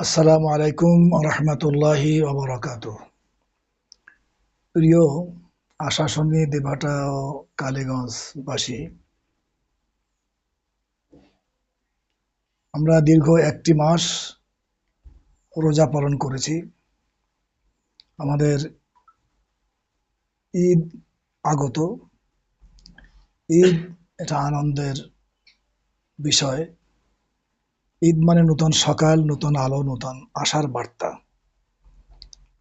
আসসালামু আলাইকুম রহমতুল্লাহি অবরাকাত প্রিয় আশা আশাসনী দেভাটা ও কালীগঞ্জবাসী, আমরা দীর্ঘ একটি মাস রোজা পালন করেছি। আমাদের ঈদ আগত। ঈদ এটা আনন্দের বিষয়। ঈদ মানে নতুন সকাল, নতুন আলো, নতুন আশার বার্তা।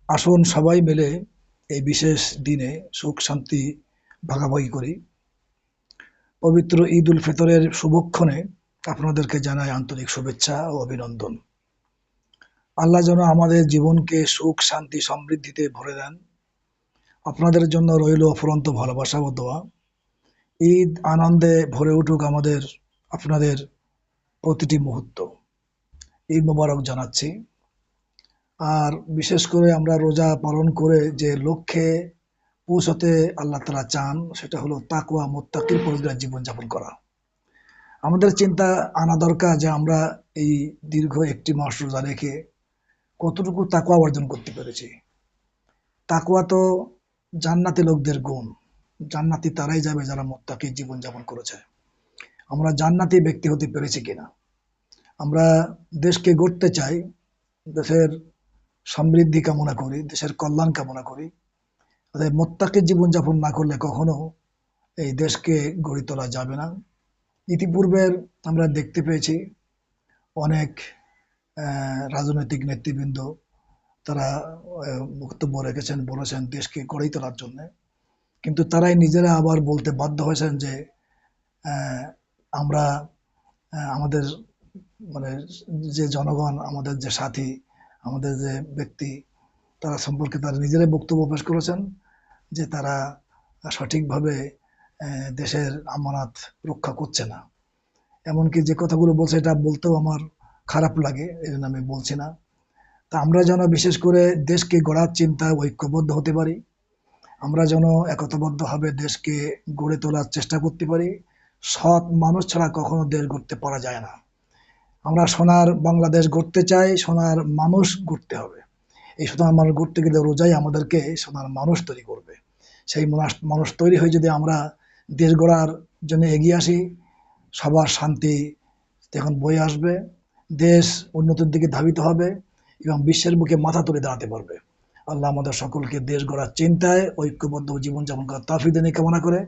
আসুন সবাই মিলে এই বিশেষ দিনে সুখ, শান্তি ভাগাভাগি করি। পবিত্র ঈদ উল ফিতরের শুভক্ষণে আপনাদেরকে জানাই আন্তরিক শুভেচ্ছা ও অভিনন্দন। আল্লাহ যেন আমাদের জীবনকে সুখ, শান্তি, সমৃদ্ধিতে ভরে দেন। আপনাদের জন্য রইল অফুরন্ত ভালোবাসা ও দোয়া। ঈদ আনন্দে ভরে উঠুক আমাদের, আপনাদের প্রতিটি মুহূর্ত। ঈদ মোবারক জানাচ্ছি। আর বিশেষ করে আমরা রোজা পালন করে যে লক্ষ্যে পৌঁছতে আল্লাহ তালা চান, সেটা হলো তাকুয়া মোত্তাকির পরিবার জীবনযাপন করা। আমাদের চিন্তা আনা দরকার যে আমরা এই দীর্ঘ একটি মাস রোজা রেখে কতটুকু তাকুয়া অর্জন করতে পেরেছি। তাকুয়া তো জান্নাতি লোকদের গুণ। জান্নাতি তারাই যাবে যারা মোত্তাকির জীবনযাপন করেছে। আমরা জান্নাতি ব্যক্তি হতে পেরেছি কিনা। আমরা দেশকে গড়তে চাই, দেশের সমৃদ্ধি কামনা করি, দেশের কল্যাণ কামনা করি। অর্থাৎ মোত্তাকে জীবনযাপন না করলে কখনো এই দেশকে গড়ে তোলা যাবে না। ইতিপূর্বের আমরা দেখতে পেয়েছি অনেক রাজনৈতিক নেতৃবৃন্দ তারা বক্তব্য রেখেছেন, বলেছেন দেশকে গড়েই তোলার জন্যে। কিন্তু তারাই নিজেরা আবার বলতে বাধ্য হয়েছেন যে আমরা আমাদের মানে যে জনগণ, আমাদের যে সাথী, আমাদের যে ব্যক্তি, তারা সম্পর্কে তারা নিজেরাই বক্তব্য পেশ করেছেন যে তারা সঠিকভাবে দেশের আমানত রক্ষা করছে না। এমনকি যে কথাগুলো বলছে এটা বলতেও আমার খারাপ লাগে জন্য আমি বলছি না। তা আমরা যেন বিশেষ করে দেশকে গড়ার চিন্তায় ঐক্যবদ্ধ হতে পারি, আমরা যেন একতাবদ্ধভাবে দেশকে গড়ে তোলার চেষ্টা করতে পারি সৎ মানুষ ছাড়া কখনো দেশ গড়তে পারা যায় না। আমরা সোনার বাংলাদেশ গড়তে চাই, সোনার মানুষ গড়তে হবে। এই সোনার মানুষ গড়তে গেলে রোজাই আমাদেরকে সোনার মানুষ তৈরি করবে। সেই মানুষ তৈরি হয়ে যদি আমরা দেশ গড়ার জন্য এগিয়ে আসি, সবার শান্তি তখন বয়ে আসবে, দেশ উন্নতির দিকে ধাবিত হবে এবং বিশ্বের বুকে মাথা তুলে দাঁড়াতে পারবে। আল্লাহ আমাদের সকলকে দেশ গড়ার চিন্তায় ঐক্যবদ্ধ জীবনযাপন করার তাফিদানি কামনা করে।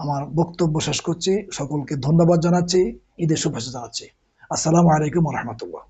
আমার বক্তব্য শেষ করছি। সকলকে ধন্যবাদ জানাচ্ছি। ঈদের শুভেচ্ছা জানাচ্ছি। আসসালামু আলাইকুম রহমতুল্লাহ।